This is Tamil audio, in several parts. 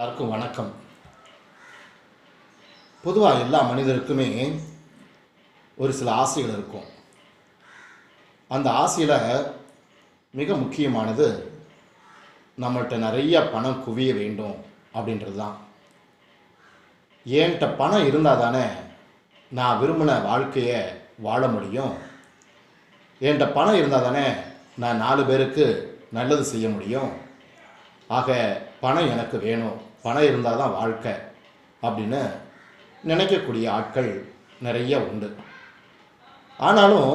எல்லாருக்கும் வணக்கம். பொதுவாக எல்லா மனிதருக்குமே ஒரு சில ஆசைகள் இருக்கும். அந்த ஆசையில் மிக முக்கியமானது நம்மள்கிட்ட நிறைய பணம் குவிய வேண்டும் அப்படின்றது தான் என்கிட்ட பணம் இருந்தால் தானே நான் விரும்பின வாழ்க்கையை வாழ முடியும். என்கிட்ட பணம் இருந்தால் தானே நான் நாலு பேருக்கு நல்லது செய்ய முடியும். ஆக பணம் எனக்கு வேணும். பணம் இருந்தால் தான் வாழ்க்கை அப்படின்னு நினைக்கக்கூடிய ஆட்கள் நிறைய உண்டு. ஆனாலும்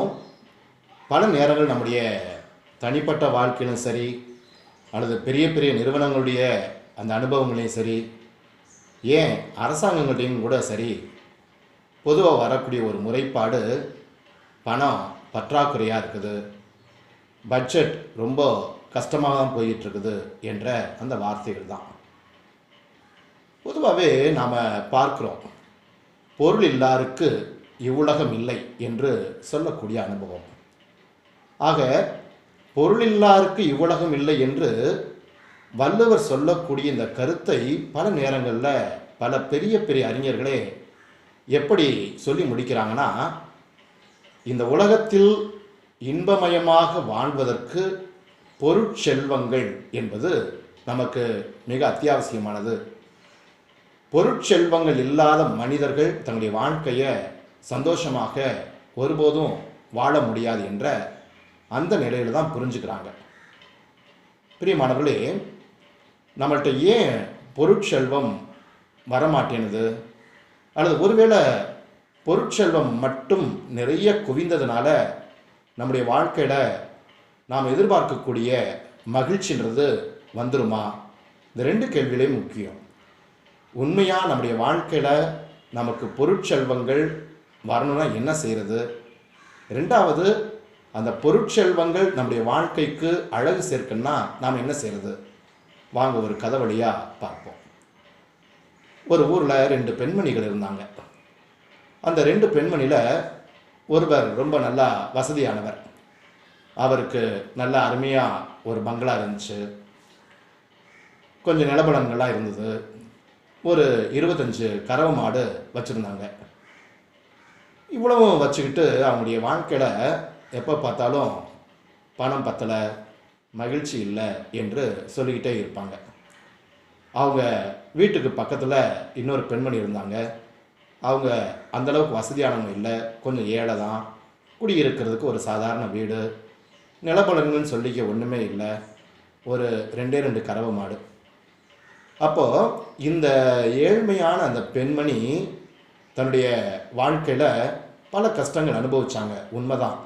பல நேரங்கள் நம்முடைய தனிப்பட்ட வாழ்க்கையிலும் சரி அல்லது பெரிய பெரிய நிறுவனங்களுடைய அந்த அனுபவங்களையும் சரி ஏன் அரசாங்கங்கள்டையும் கூட சரி பொதுவாக வரக்கூடிய ஒரு முறைப்பாடு பணம் பற்றாக்குறையாக இருக்குது பட்ஜெட் ரொம்ப கஷ்டமாக தான் போயிட்டுருக்குது என்ற அந்த வார்த்தைகள் தான். பொதுவாகவே நாம் பார்க்குறோம் பொருள் இல்லாருக்கு இவ்வுலகம் இல்லை என்று சொல்லக்கூடிய அனுபவம். ஆக பொருள் இல்லாருக்கு இவ்வுலகம் இல்லை என்று வள்ளுவர் சொல்லக்கூடிய இந்த கருத்தை பல நேரங்களில் பல பெரிய பெரிய அறிஞர்களே எப்படி சொல்லி முடிக்கிறாங்கன்னா இந்த உலகத்தில் இன்பமயமாக வாழ்வதற்கு பொருட்செல்வங்கள் என்பது நமக்கு மிக அத்தியாவசியமானது. பொருட்செல்வங்கள் இல்லாத மனிதர்கள் தங்களுடைய வாழ்க்கையை சந்தோஷமாக ஒருபோதும் வாழ முடியாது என்ற அந்த நிலையில் தான் புரிஞ்சுக்கிறாங்க. பிரியமானவர்களே நம்மள்கிட்ட ஏன் பொருட்செல்வம் வரமாட்டேனுது? அல்லது ஒருவேளை பொருட்செல்வம் மட்டும் நிறைய குவிந்ததுனால நம்முடைய வாழ்க்கையில் நாம் எதிர்பார்க்கக்கூடிய மகிழ்ச்சின்றது வந்துருமா? இந்த ரெண்டு கேள்வியிலையும் முக்கியம். உண்மையாக நம்முடைய வாழ்க்கையில் நமக்கு பொருட்செல்வங்கள் வரணும்னா என்ன செய்கிறது ரெண்டாவது அந்த பொருட்செல்வங்கள் நம்முடைய வாழ்க்கைக்கு அழகு சேர்க்கணும்னா நாம் என்ன செய்கிறது வாங்க ஒரு கதை வழியாக பார்ப்போம். ஒரு ஊரில் ரெண்டு பெண்மணிகள் இருந்தாங்க. அந்த ரெண்டு பெண்மணியில் ஒருவர் ரொம்ப நல்லா வசதியானவர். அவருக்கு நல்ல அருமையாக ஒரு பங்களா இருந்துச்சு. கொஞ்சம் நிலபலங்கள்லாம் இருந்தது. ஒரு இருபத்தஞ்சு கறவை மாடு வச்சுருந்தாங்க. இவ்வளவும் வச்சுக்கிட்டு அவங்களுடைய வாழ்க்கையில் எப்போ பார்த்தாலும் பணம் பத்தலை மகிழ்ச்சி இல்லை என்று சொல்லிக்கிட்டே இருப்பாங்க. அவங்க வீட்டுக்கு பக்கத்தில் இன்னொரு பெண்மணி இருந்தாங்க. அவங்க அந்தளவுக்கு வசதியானவங்க இல்லை கொஞ்சம் ஏழை தான். குடியிருக்கிறதுக்கு ஒரு சாதாரண வீடு. நிலப்பலன்கள்னு சொல்லிக்க ஒன்றுமே இல்லை. ஒரு ரெண்டே ரெண்டு கறவை மாடு. அப்போது இந்த ஏழ்மையான அந்த பெண்மணி தன்னுடைய வாழ்க்கையில் பல கஷ்டங்கள் அனுபவிச்சாங்க. உண்மைதான்.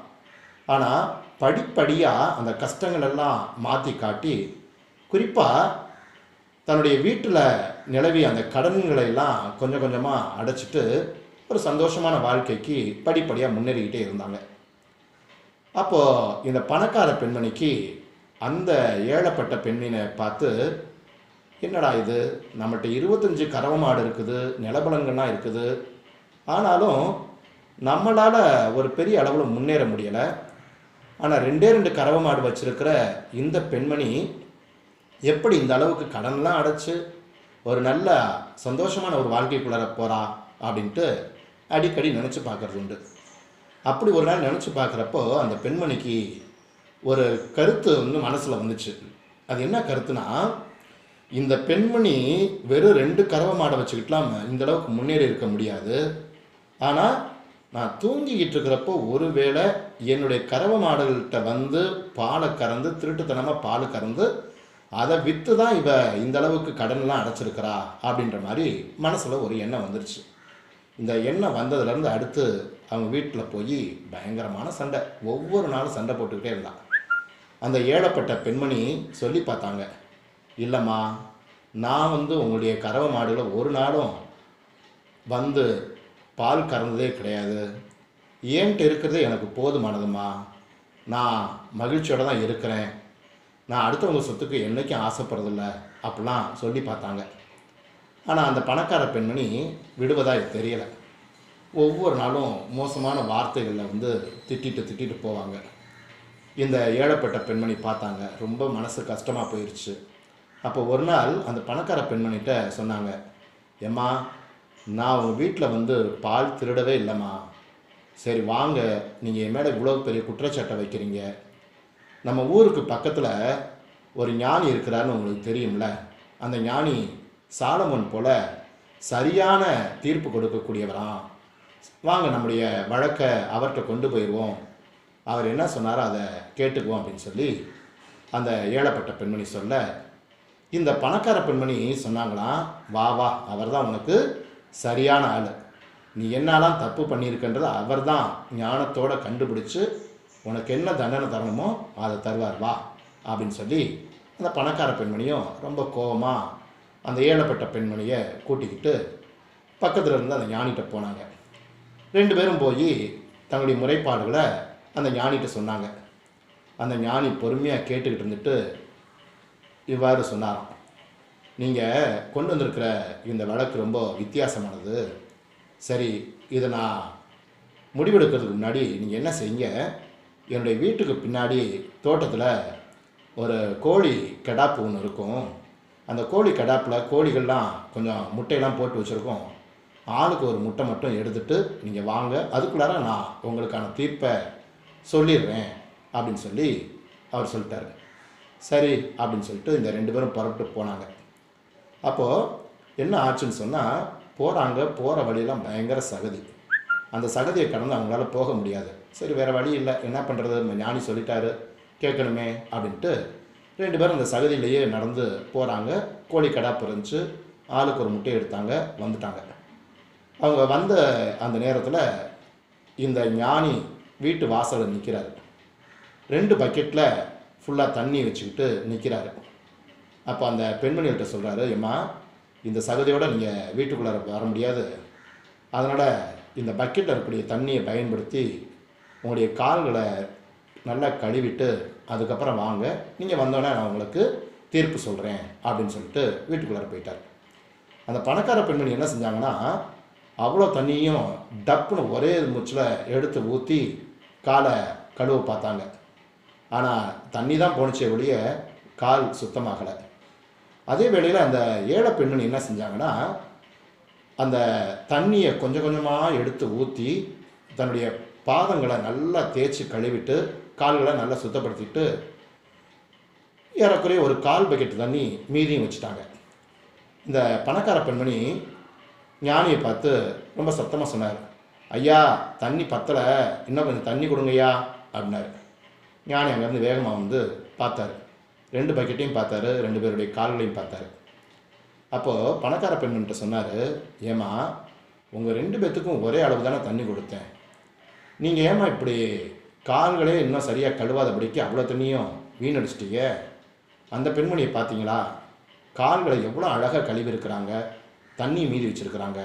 ஆனால் படிப்படியாக அந்த கஷ்டங்கள் எல்லாம் மாற்றி காட்டி குறிப்பாக தன்னுடைய வீட்டில் நிலவி அந்த கடன்களை எல்லாம் கொஞ்சம் கொஞ்சமாக அடைச்சிட்டு ஒரு சந்தோஷமான வாழ்க்கைக்கு படிப்படியாக முன்னேறிக்கிட்டே இருந்தாங்க. அப்போது இந்த பணக்கார பெண்மணிக்கு அந்த ஏழப்பட்ட பெண்ணினை பார்த்து என்னடா இது? நம்மகிட்ட இருபத்தஞ்சி கறவை மாடு இருக்குது நிலபலங்கள்லாம் இருக்குது. ஆனாலும் நம்மளால் ஒரு பெரிய அளவில் முன்னேற முடியலை. ஆனால் ரெண்டே ரெண்டு கறவை மாடு வச்சுருக்கிற இந்த பெண்மணி எப்படி இந்த அளவுக்கு கடன்லாம் அடைச்சி ஒரு நல்ல சந்தோஷமான ஒரு வாழ்க்கைக்குள்ளார போகிறா அப்படின்ட்டு அடிக்கடி நினச்சி பார்க்கறது உண்டு. அப்படி ஒரு நாள் நினச்சி பார்க்குறப்போ அந்த பெண்மணிக்கு ஒரு கருத்து வந்து மனசில் வந்துச்சு. அது என்ன கருத்துனா இந்த பெண்மணி வெறும் ரெண்டு கறவை மாடை வச்சுக்கிட்டலாம் இந்த அளவுக்கு முன்னேறி இருக்க முடியாது. ஆனால் நான் தூங்கிக்கிட்டு இருக்கிறப்போ ஒருவேளை என்னுடைய கறவை மாடுகள்கிட்ட வந்து பாலை கறந்து திருட்டுத்தனமாக பால் கறந்து அதை விற்று தான் இவ இந்த அளவுக்கு கடன்லாம் அடைச்சிருக்கிறா அப்படின்ற மாதிரி மனசில் ஒரு எண்ணம் வந்துருச்சு. இந்த எண்ணம் வந்ததுலேருந்து அடுத்து அவங்க வீட்டில் போய் பயங்கரமான சண்டை. ஒவ்வொரு நாளும் சண்டை போட்டுக்கிட்டே இருந்தான். அந்த ஏழப்பட்ட பெண்மணி சொல்லி பார்த்தாங்க. இல்லைம்மா நான் வந்து உங்களுடைய கறவை மாடுகளை ஒரு நாளும் வந்து பால் கறந்ததே கிடையாது. ஏன்ட்டு இருக்கிறதே எனக்கு போதுமானதும்மா. நான் மகிழ்ச்சியோடு தான் இருக்கிறேன். நான் அடுத்தவங்க சொத்துக்கு என்றைக்கும் ஆசைப்படுறதில்ல அப்படிலாம் சொல்லி பார்த்தாங்க. ஆனால் அந்த பணக்கார பெண்மணி விடுவதாக தெரியலை. ஒவ்வொரு நாளும் மோசமான வார்த்தைகளில் வந்து திட்டிட்டு திட்டிட்டு போவாங்க. இந்த ஏழப்பட்ட பெண்மணி பார்த்தாங்க. ரொம்ப மனசு கஷ்டமாக போயிடுச்சு அப்போ ஒரு நாள் அந்த பணக்கார பெண்மணிகிட்ட சொன்னாங்க ஏம்மா நான் உங்கள் வீட்டில் வந்து பால் திருடவே இல்லைம்மா. சரி வாங்க. நீங்கள் என் மேலே இவ்வளோ பெரிய குற்றச்சாட்டை வைக்கிறீங்க. நம்ம ஊருக்கு பக்கத்தில் ஒரு ஞானி இருக்கிறாருன்னு உங்களுக்கு தெரியும்ல? அந்த ஞானி சாலமன் போல் சரியான தீர்ப்பு கொடுக்கக்கூடியவராம். வாங்க நம்முடைய வழக்கை அவர்கிட்ட கொண்டு போயிடுவோம் அவர் என்ன சொன்னாரோ அதை கேட்டுக்குவோம் அப்படின்னு சொல்லி அந்த ஏழப்பட்ட பெண்மணி சொல்ல இந்த பணக்கார பெண்மணி சொன்னாங்களாம் வா வா அவர் தான் உனக்கு சரியான ஆள். நீ என்னெல்லாம் தப்பு பண்ணியிருக்கன்றது அவர் தான் ஞானத்தோட கண்டுபிடிச்சு உனக்கு என்ன தண்டனை தரணுமோ அதை தருவார் வா அப்படின்னு சொல்லி அந்த பணக்கார பெண்மணியும் ரொம்ப கோவமாக அந்த ஏழப்பட்ட பெண்மணியை கூட்டிக்கிட்டு பக்கத்தில் இருந்து அந்த ஞானிகிட்ட போனாங்க. ரெண்டு பேரும் போய் தங்களுடைய முறைப்பாடுகளை அந்த ஞானிகிட்ட சொன்னாங்க. அந்த ஞானி பொறுமையாக கேட்டுக்கிட்டு இருந்துட்டு இவ்வாறு சொன்னாராம். நீங்கள் கொண்டு வந்திருக்கிற இந்த வழக்கு ரொம்ப வித்தியாசமானது. சரி இதை நான் முடிவெடுக்கிறதுக்கு முன்னாடி நீங்கள் என்ன செய்யுங்க? என்னுடைய வீட்டுக்கு பின்னாடி தோட்டத்தில் ஒரு கோழி கெடாப்பு ஒன்று இருக்கும். அந்த கோழி கெடாப்பில் கோழிகள்லாம் கொஞ்சம் முட்டையெல்லாம் போட்டு வச்சுருக்கோம். ஆளுக்கு ஒரு முட்டை மட்டும் எடுத்துட்டு நீங்கள் வாங்க. அதுக்குள்ளார நான் உங்களுக்கான தீர்ப்பை சொல்லிடுறேன். அப்படின்னு சொல்லி அவர் சொல்லிட்டாரு. சரி அப்படின்னு சொல்லிட்டு இந்த ரெண்டு பேரும் புறப்பட்டு போனாங்க. அப்போது என்ன ஆச்சுன்னு சொன்னால் போகிறாங்க போகிற வழியெல்லாம் பயங்கர சகதி. அந்த சகதியை கடந்து அவங்களால போக முடியாது. சரி வேறு வழி இல்லை. என்ன பண்ணுறது ஞானி சொல்லிட்டாரு. கேட்கணுமே அப்படின்ட்டு ரெண்டு பேரும் அந்த சகதியிலேயே நடந்து போகிறாங்க கோழி கடா இருந்துச்சு ஆளுக்கு ஒரு முட்டை எடுத்தாங்க வந்துட்டாங்க. அவங்க வந்த அந்த நேரத்தில் இந்த ஞானி வீட்டு வாசலில் நிற்கிறாரு ரெண்டு பக்கெட்டில் ஃபுல்லாக தண்ணி வச்சுக்கிட்டு நிற்கிறாரு அப்போ அந்த பெண்மணிகிட்ட சொல்கிறாரு ஏம்மா இந்த சகதியோடு நீங்கள் வீட்டுக்குள்ளே வர முடியாது. அதனால் இந்த பக்கெட்டில் இருக்கக்கூடிய தண்ணியை பயன்படுத்தி உங்களுடைய கால்களை நல்லா கழுவிட்டு அதுக்கப்புறம் வாங்க. நீங்கள் வந்தோடனே நான் உங்களுக்கு தீர்ப்பு சொல்கிறேன் அப்படின்னு சொல்லிட்டு வீட்டுக்குள்ளார போயிட்டார். அந்த பணக்கார பெண்மணி என்ன செஞ்சாங்கன்னா அவ்வளோ தண்ணியும் டப்புன்னு ஒரே மூச்சில் எடுத்து ஊற்றி காலை கழுவ பார்த்தாங்க. ஆனால் தண்ணி தான் போணுச்சே ஒழிய கால் சுத்தமாகலை. அதே வேளையில் அந்த ஏழை பெண்ணு என்ன செஞ்சாங்கன்னா அந்த தண்ணியை கொஞ்சம் கொஞ்சமாக எடுத்து ஊற்றி தன்னுடைய பாதங்களை நல்லா தேய்ச்சி கழுவிட்டு கால்களை நல்லா சுத்தப்படுத்திட்டு ஏறக்குறைய ஒரு கால் பக்கெட் தண்ணி மீதியும் வச்சுட்டாங்க. இந்த பணக்கார பெண்மணி ஞானியை பார்த்து ரொம்ப சத்தமாக சொன்னார். ஐயா தண்ணி பத்தலை. இன்னும் கொஞ்சம் தண்ணி கொடுங்கய்யா அப்படின்னாரு. ஞானி அங்கேருந்து வேகமாக வந்து பார்த்தாரு. ரெண்டு பக்கெட்டையும் பார்த்தாரு ரெண்டு பேருடைய கால்களையும் பார்த்தாரு. அப்போது பணக்கார பெண்மணிட்ட சொன்னார் ஏமா உங்கள் ரெண்டு பேத்துக்கும் ஒரே அளவு தானே தண்ணி கொடுத்தேன். நீங்கள் ஏமா இப்படி கால்களே இன்னும் சரியாக கழுவாதபடிக்கு அவ்வளோ தண்ணியும் வீணடிச்சிட்டீங்க அந்த பெண்மணியை பார்த்தீங்களா? கால்களை எவ்வளோ அழகாக கழுவிருக்கிறாங்க தண்ணி மீதி வச்சுருக்கிறாங்க.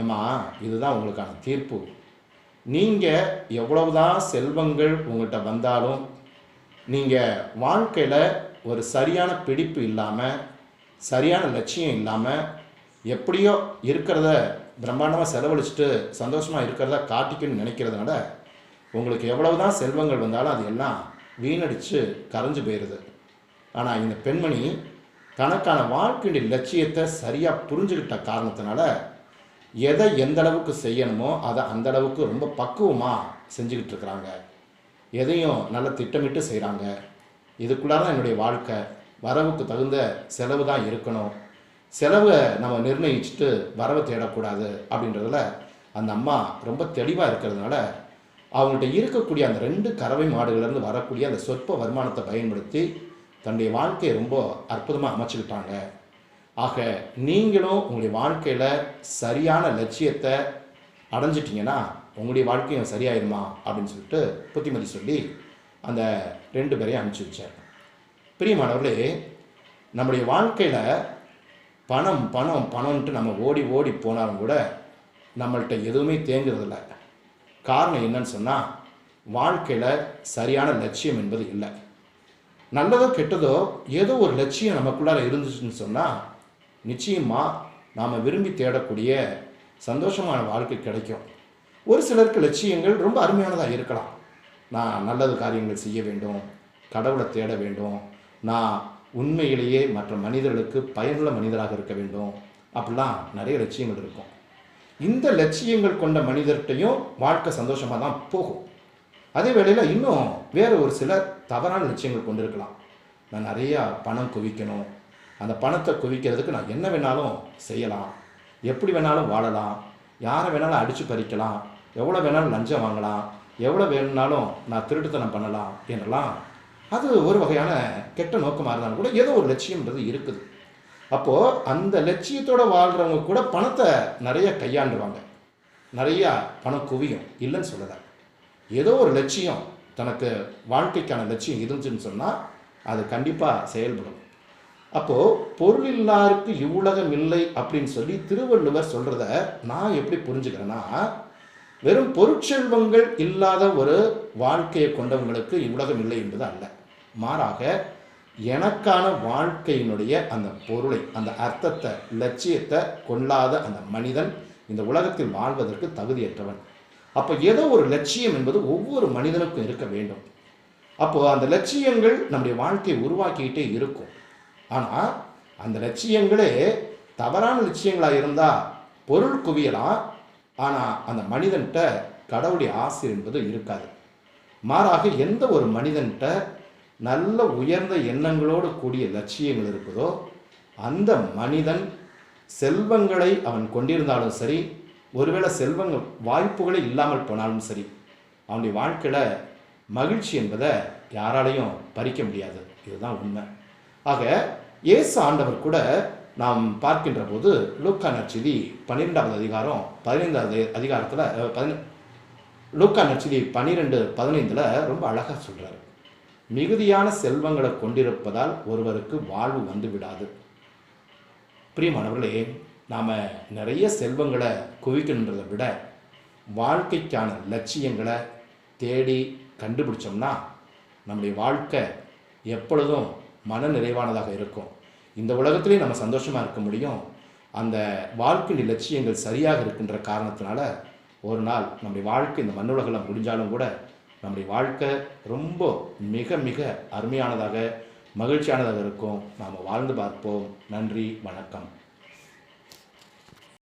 ஏம்மா இதுதான் உங்களுக்கான தீர்ப்பு. நீங்கள் எவ்வளவுதான் செல்வங்கள் உங்கள்கிட்ட வந்தாலும் நீங்கள் வாழ்க்கையில் ஒரு சரியான பிடிப்பு இல்லாமல் சரியான லட்சியம் இல்லாமல் எப்படியோ இருக்கிறத பிரம்மாண்டமாக செலவழிச்சிட்டு சந்தோஷமாக இருக்கிறத காட்டிக்கணும்னு நினைக்கிறதுனால உங்களுக்கு எவ்வளவுதான் செல்வங்கள் வந்தாலும் அது எல்லாம் வீணடித்து கரைஞ்சு போயிடுது ஆனால் இந்த பெண்மணி தனக்கான வாழ்க்கையுடைய லட்சியத்தை சரியாக புரிஞ்சுக்கிட்ட காரணத்தினால எதை எந்த அளவுக்கு செய்யணுமோ அதை அந்த அளவுக்கு ரொம்ப பக்குவமாக செஞ்சுக்கிட்டு இருக்கிறாங்க எதையும் நல்ல திட்டமிட்டு செய்கிறாங்க இதுக்குள்ளார தான் என்னுடைய வாழ்க்கை. வரவுக்கு தகுந்த செலவு தான் இருக்கணும். செலவை நம்ம நிர்ணயிச்சுட்டு வரவை தேடக்கூடாது அப்படின்றதுல அந்த அம்மா ரொம்ப தெளிவாக இருக்கிறதுனால அவங்கள்ட்ட இருக்கக்கூடிய அந்த ரெண்டு கறவை மாடுகள்லேருந்து வரக்கூடிய அந்த சொற்ப வருமானத்தை பயன்படுத்தி தன்னுடைய வாழ்க்கையை ரொம்ப அற்புதமாக அமைச்சுக்கிட்டாங்க. ஆக நீங்களும் உங்களுடைய வாழ்க்கையில் சரியான லட்சியத்தை அடைஞ்சிட்டிங்கன்னா உங்களுடைய வாழ்க்கையும் சரியாயிருமா? அப்படின்னு சொல்லிட்டு புத்திமதி சொல்லி அந்த ரெண்டு பேரையும் அனுப்பிச்சி வச்சார். பிரியமானவர்களே நம்முடைய வாழ்க்கையில் பணம் பணம் பணம்ன்ட்டு நம்ம ஓடி ஓடி போனாலும் கூட நம்மள்கிட்ட எதுவுமே தேங்குறதில்ல. காரணம் என்னன்னு சொன்னால் வாழ்க்கையில் சரியான லட்சியம் என்பது இல்லை. நல்லதோ கெட்டதோ ஏதோ ஒரு லட்சியம் நமக்குள்ளார இருந்துச்சுன்னு சொன்னால் நிச்சயமாக நாம் விரும்பி தேடக்கூடிய சந்தோஷமான வாழ்க்கை கிடைக்கும். ஒரு சிலருக்கு லட்சியங்கள் ரொம்ப அருமையானதாக இருக்கலாம். நான் நல்லது காரியங்கள் செய்ய வேண்டும் கடவுளை தேட வேண்டும் நான் உண்மையிலேயே மற்ற மனிதர்களுக்கு பயனுள்ள மனிதராக இருக்க வேண்டும் அப்படிலாம் நிறைய லட்சியங்கள் இருக்கும். இந்த லட்சியங்கள் கொண்ட மனிதர்கிட்டையும் வாழ்க்கை சந்தோஷமாக தான் போகும். அதே வேளையில் இன்னும் வேறு ஒரு சிலர் தவறான லட்சியங்கள் கொண்டு இருக்கலாம் நான் நிறையா பணம் குவிக்கணும் அந்த பணத்தை குவிக்கிறதுக்கு நான் என்ன வேணாலும் செய்யலாம். எப்படி வேணாலும் வாழலாம். யாரை வேணாலும் அடித்து பறிக்கலாம். எவ்வளோ வேணாலும் லஞ்சம் வாங்கலாம். எவ்வளோ வேணும்னாலும் நான் திருட்டுத்தனம் பண்ணலாம் என்றெல்லாம். அது ஒரு வகையான கெட்ட நோக்கமாக இருந்தாலும் கூட ஏதோ ஒரு லட்சியம்ன்றது இருக்குது. அப்போது அந்த லட்சியத்தோடு வாழ்கிறவங்க கூட பணத்தை நிறைய கையாண்டுவாங்க. நிறையா பணம் குவியும். இல்லைன்னு சொல்லலை. ஏதோ ஒரு லட்சியம் தனக்கு வாழ்க்கைக்கான லட்சியம் இருந்துச்சுன்னு சொன்னால் அது கண்டிப்பாக செயல்படும். அப்போது பொருள் இல்லாருக்கு இவ்வுலகம் இல்லை அப்படின்னு சொல்லி திருவள்ளுவர் சொல்கிறத நான் எப்படி புரிஞ்சுக்கிறேன்னா வெறும் பொருட்செல்வங்கள் இல்லாத ஒரு வாழ்க்கையை கொண்டவங்களுக்கு இவ்வுலகம் இல்லை என்பது அல்ல. மாறாக எனக்கான வாழ்க்கையினுடைய அந்த பொருளை அந்த அர்த்தத்தை லட்சியத்தை கொள்ளாத அந்த மனிதன் இந்த உலகத்தில் வாழ்வதற்கு தகுதியற்றவன். அப்போ ஏதோ ஒரு லட்சியம் என்பது ஒவ்வொரு மனிதனுக்கும் இருக்க வேண்டும். அப்போது அந்த லட்சியங்கள் நம்முடைய வாழ்க்கையை உருவாக்கிக்கிட்டே இருக்கும். ஆனால் அந்த லட்சியங்களே தவறான லட்சியங்களாக இருந்தால் பொருள் குவியலாம் ஆனால் அந்த மனிதன்கிட்ட கடவுளுடைய ஆசை என்பது இருக்காது. மாறாக எந்த ஒரு மனிதன்கிட்ட நல்ல உயர்ந்த எண்ணங்களோடு கூடிய லட்சியங்கள் இருக்குதோ அந்த மனிதன் செல்வங்களை அவன் கொண்டிருந்தாலும் சரி ஒருவேளை செல்வங்கள் வாய்ப்புகளே இல்லாமல் போனாலும் சரி அவனுடைய வாழ்க்கையில் மகிழ்ச்சி என்பதை யாராலையும் பறிக்க முடியாது. இதுதான் உண்மை. ஆக இயேசு ஆண்டவர் கூட நாம் பார்க்கின்ற போது லூக்கா நற்செய்தி பன்னிரெண்டாவது அதிகாரம் பதினைந்தாவது அதிகாரத்தில் பதின லூக்கா நற்செய்தி பன்னிரெண்டு பதினைந்தில் ரொம்ப அழகாக சொல்கிறார் மிகுதியான செல்வங்களை கொண்டிருப்பதால் ஒருவருக்கு வாழ்வு வந்து விடாது பிரியமானவர்களே நாம் நிறைய செல்வங்களை குவிக்கணுன்றதை விட வாழ்க்கைக்கான லட்சியங்களை தேடி கண்டுபிடிச்சோம்னா நம்முடைய வாழ்க்கை எப்பொழுதும் மன நிறைவானதாக இருக்கும். இந்த உலகத்திலே நம்ம சந்தோஷமாக இருக்க முடியும். அந்த வாழ்க்கையின் லட்சியங்கள் சரியாக இருக்கின்ற காரணத்தினால ஒரு நாள் நம்முடைய வாழ்க்கை இந்த மண்ணுலகில் முடிஞ்சாலும் கூட நம்முடைய வாழ்க்கை ரொம்ப மிக மிக அருமையானதாக மகிழ்ச்சியானதாக இருக்கும். நாம் வாழ்ந்து பார்ப்போம். நன்றி வணக்கம்.